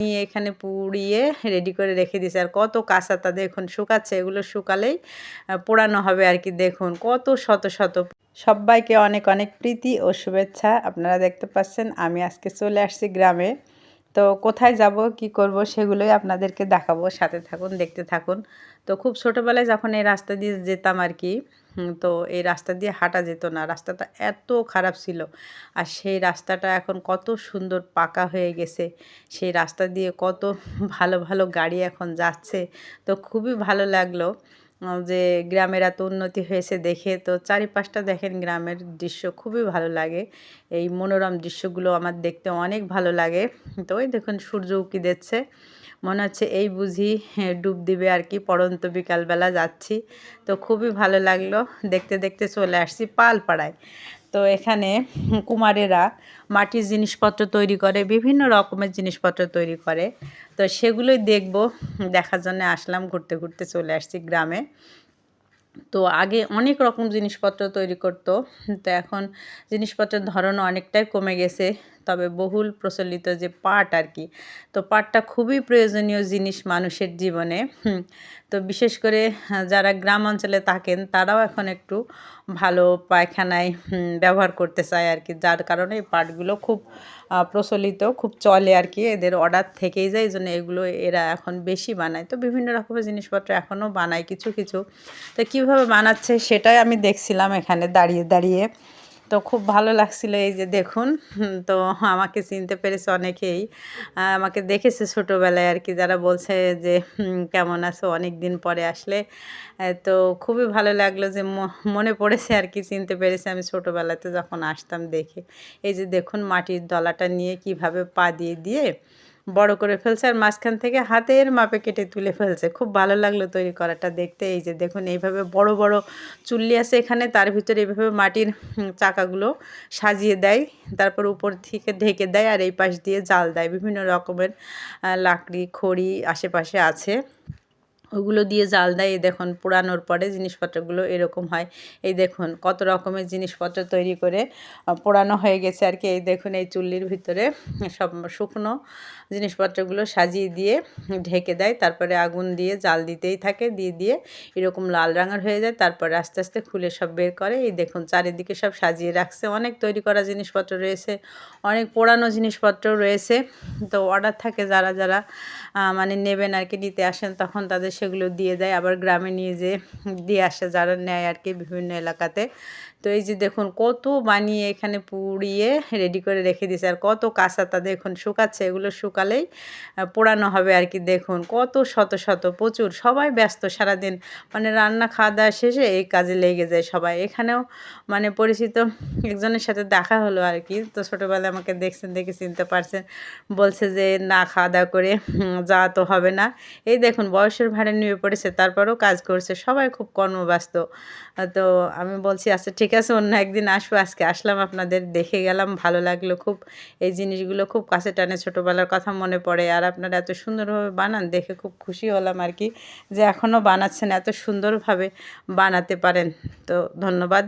নিয়ে এখানে পুড়িয়ে রেডি করে রেখে দিয়েছে। আর কত কাঁচা তা দেখুন শুকাচ্ছে, এগুলো শুকালেই পোড়ানো হবে আর কি। দেখুন, কত শত শত সবাইকে অনেক অনেক প্রীতি ও শুভেচ্ছা। আপনারা দেখতে পাচ্ছেন, আমি আজকে চলে আসছি গ্রামে। তো কোথায় যাব, কি করব সেগুলোই আপনাদেরকে দেখাবো। সাথে থাকুন, দেখতে থাকুন। তো খুব ছোটোবেলায় যখন এই রাস্তা দিয়ে যেতাম আর কি তো এই রাস্তা দিয়ে হাঁটা যেত না। রাস্তাটা এত খারাপ ছিল। আর সেই রাস্তাটা এখন কত সুন্দর পাকা হয়ে গেছে। সেই রাস্তা দিয়ে কত ভালো ভালো গাড়ি এখন যাচ্ছে। তো খুবই ভালো লাগল। যে গ্রামের এত উন্নতি হয়েছে দেখে, তো চারিপাশটা দেখেন গ্রামের দৃশ্য খুবই ভালো লাগে। এই মনোরম দৃশ্যগুলো আমার দেখতে অনেক ভালো লাগে। তো ওই দেখুন, সূর্য উঁকি দিচ্ছে। মনে হচ্ছে এই বুঝি ডুব দিবে আর কি, পড়ন্ত বিকালবেলা যাচ্ছি। তো খুবই ভালো লাগল। দেখতে দেখতে চলে আসছি পালপাড়ায়। তো এখানে কুমারেরা মাটির জিনিসপত্র তৈরি করে, বিভিন্ন রকমের জিনিসপত্র তৈরি করে। তো সেগুলোই দেখব, দেখার জন্য আসলাম, ঘুরতে ঘুরতে চলে আসছি গ্রামে। তো আগে অনেক রকম জিনিসপত্র তৈরি করতো, তো এখন জিনিসপত্রের ধরনও অনেকটাই কমে গেছে। তবে বহুল প্রচলিত যে পাট আর কি। তো পাটটা খুবই প্রয়োজনীয় জিনিস মানুষের জীবনে। তো বিশেষ করে যারা গ্রাম অঞ্চলে থাকেন, তারাও এখন একটু ভালো পায়খানায় ব্যবহার করতে চায় আর কি। যার কারণে এই পাটগুলো খুব প্রচলিত, খুব চলে আর কি। এদের অর্ডার থেকেই যায়, এই জন্য এগুলো এরা এখন বেশি বানায়। তো বিভিন্ন রকমের জিনিসপত্র এখনও বানায়, কিছু কিছু। তো কীভাবে বানাচ্ছে সেটাই আমি দেখছিলাম এখানে দাঁড়িয়ে দাঁড়িয়ে। তো খুব ভালো লাগছিল এই যে দেখুন। তো আমাকে চিনতে পেরেছে অনেকেই। আমাকে দেখেছে ছোটোবেলায় আর কি, যারা বলছে যে কেমন আছো? অনেক দিন পরে আসলে। তো খুবই ভালো লাগল যে মনে পড়েছে আর কি, চিনতে পেরেছে আমি ছোটোবেলাতে যখন আসতাম দেখে। এই যে দেখুন মাটির দলাটা নিয়ে কীভাবে পা দিয়ে দিয়ে বড় করে ফেলছে আর মাঝখান থেকে হাতের মাপে কেটে তুলে ফেলছে। খুব ভালো লাগল তৈরি করাটা দেখতে। এই যে দেখুন, এইভাবে বড় বড় চুল্লি আছে এখানে। তার ভিতরে এইভাবে মাটির চাকাগুলো সাজিয়ে দেয়। তারপর উপর থেকে ঢেকে দেয় আর এই পাশ দিয়ে জাল দেয়। বিভিন্ন রকমের লাকড়ি, খড়ি আশেপাশে আছে। ওগুলো দিয়ে জাল দেয়, এই দেখুন পোড়ানোর পরে জিনিসপত্রগুলো এরকম হয়। এই দেখুন কত রকমের জিনিসপত্র তৈরি করে পোড়ানো হয়ে গেছে আর কি। এই দেখুন এই চুল্লির ভিতরে সব শুকনো জিনিসপত্রগুলো সাজিয়ে দিয়ে ঢেকে দেয়। তারপরে আগুন দিয়ে জাল দিতেই থাকে, দিয়ে দিয়ে এরকম লাল রঙের হয়ে যায়। তারপরে আস্তে আস্তে খুলে সব বের করে। এই দেখুন চারিদিকে সব সাজিয়ে রাখছে। অনেক তৈরি করা জিনিসপত্র রয়েছে, অনেক পোড়ানো জিনিসপত্র রয়েছে। তো অর্ডার থাকে যারা যারা মানে নেবেন আর কি, নিতে আসেন, তখন তাদের সেগুলো দিয়ে দেয়, আবার গ্রামে নিয়ে যেয়ে দিয়ে আসে যারা নেয় আর কি বিভিন্ন এলাকাতে। তো এই যে দেখুন কত বানিয়ে এখানে পুড়িয়ে রেডি করে রেখে দিয়েছে, আর কত কাঁচা তা দেখুন শুকাচ্ছে, এগুলো শুকালেই পোড়ানো হবে আর কি। দেখুন কত শত শত, প্রচুর, সবাই ব্যস্ত সারাদিন। মানে রান্না খাওয়া দাওয়া শেষে এই কাজে লেগে যায় সবাই। এখানেও মানে পরিচিত একজনের সাথে দেখা হলো আর কি, তো ছোটোবেলায় আমাকে দেখছেন দেখে চিনতে পারছেন। বলছে যে না খাওয়া দাওয়া করে যাওয়া তো হবে না। এই দেখুন বয়সের ভারে নিয়ে পড়েছে, তারপরেও কাজ করছে, সবাই খুব কর্মব্যস্ত। তো আমি বলছি আচ্ছা ঠিক আছে, অন্য একদিন আসব, আজকে আসলাম আপনাদের, দেখে গেলাম, ভালো লাগল খুব। এই জিনিসগুলো খুব কাছে টানে ছোটোবেলার কথা মনে পড়ে, আর আপনারা এত সুন্দরভাবে বানান, দেখে খুব খুশি হলাম আর কি, যে এখনও বানাচ্ছেন, এত সুন্দরভাবে বানাতে পারেন। তো ধন্যবাদ।